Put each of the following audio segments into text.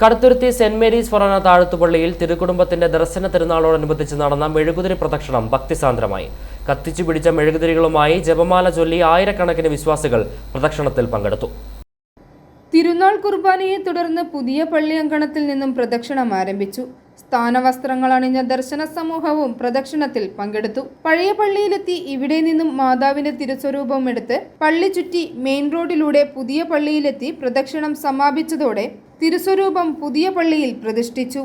Kaduthuruthy saint Mary's Forane താഴത്തുപള്ളിയിൽ തിരുക്കുടുംബത്തിന്റെ ദർശന തിരുനാളോടനുബന്ധിച്ച് നടന്ന മെഴുകുതിരി പ്രദക്ഷിണം ഭക്തിസാന്ദ്രമായി. കത്തിച്ചു പിടിച്ച മെഴുകുതിരികളുമായി ജപമാല ചൊല്ലി ആയിരക്കണക്കിന് വിശ്വാസികൾ പ്രദക്ഷിണത്തിൽ പങ്കെടുത്തു. തിരുനാൾ കുർബാനയെ തുടർന്ന് പുതിയ പള്ളി അങ്കണത്തിൽ നിന്നും പ്രദക്ഷിണം ആരംഭിച്ചു. സ്ഥാനവസ്ത്രങ്ങൾ അണിഞ്ഞ ദർശന സമൂഹവും പ്രദക്ഷിണത്തിൽ പങ്കെടുത്തു. പഴയ പള്ളിയിലെത്തി ഇവിടെ നിന്നും മാതാവിന്റെ തിരുസ്വരൂപം എടുത്ത് പള്ളി ചുറ്റി മെയിൻ റോഡിലൂടെ പുതിയ പള്ളിയിലെത്തി പ്രദക്ഷിണം സമാപിച്ചതോടെ തിരുസ്വരൂപം പുതിയ പള്ളിയിൽ പ്രതിഷ്ഠിച്ചു.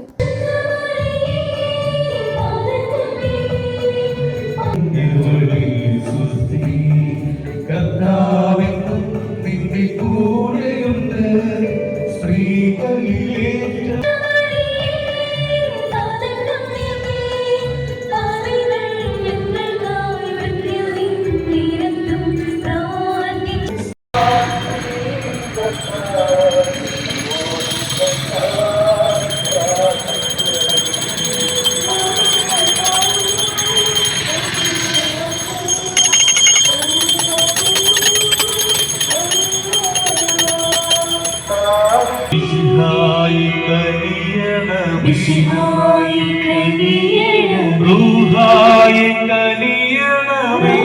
കനിയണമേ.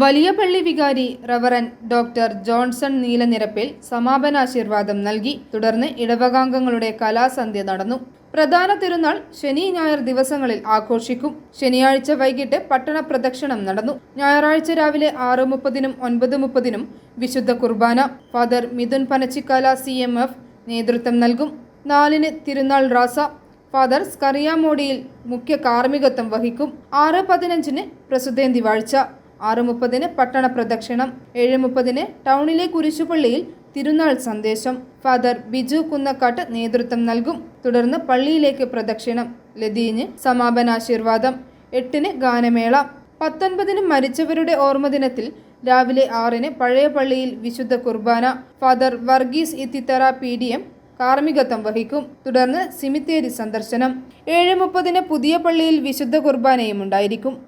വലിയ പള്ളി വികാരി റവറൻ ഡോക്ടർ ജോൺസൺ നീലനിരപ്പിൽ സമാപനാശീർവാദം നൽകി. തുടർന്ന് ഇടവകാംഗങ്ങളുടെ കലാസന്ധ്യ നടന്നു. പ്രധാന തിരുനാൾ ശനി ഞായർ ദിവസങ്ങളിൽ ആഘോഷിക്കും. ശനിയാഴ്ച വൈകിട്ട് പട്ടണ പ്രദക്ഷിണം നടന്നു. ഞായറാഴ്ച രാവിലെ ആറ് മുപ്പതിനും ഒൻപത് മുപ്പതിനും വിശുദ്ധ കുർബാന. Father Mithun Panachikkala C M F നേതൃത്വം നൽകും. നാലിന് തിരുനാൾ റാസ. ഫാദർ സ്കറിയാമോഡിയിൽ മുഖ്യ കാർമ്മികത്വം വഹിക്കും. ആറ് പതിനഞ്ചിന് പ്രസുദേന്തി വാഴ്ച. ആറ് മുപ്പതിന് പട്ടണ പ്രദക്ഷിണം ഏഴ് മുപ്പതിന് ടൗണിലെ കുരിശുപള്ളിയിൽ തിരുനാൾ സന്ദേശം. ഫാദർ ബിജു കുന്നക്കാട്ട് നേതൃത്വം നൽകും. തുടർന്ന് പള്ളിയിലേക്ക് പ്രദക്ഷിണം. ലതീഞ്ഞ് സമാപനാശീർവാദം. എട്ടിന് ഗാനമേള. പത്തൊൻപതിന് മരിച്ചവരുടെ ഓർമ്മദിനത്തിൽ രാവിലെ ആറിന് പഴയ പള്ളിയിൽ വിശുദ്ധ കുർബാന. Father Varghese Ithithara P D M കാർമ്മികത്വം വഹിക്കും. തുടർന്ന് സിമിത്തേരി സന്ദർശനം. ഏഴ് മുപ്പതിന് പുതിയ പള്ളിയിൽ വിശുദ്ധ കുർബാനയും ഉണ്ടായിരിക്കും.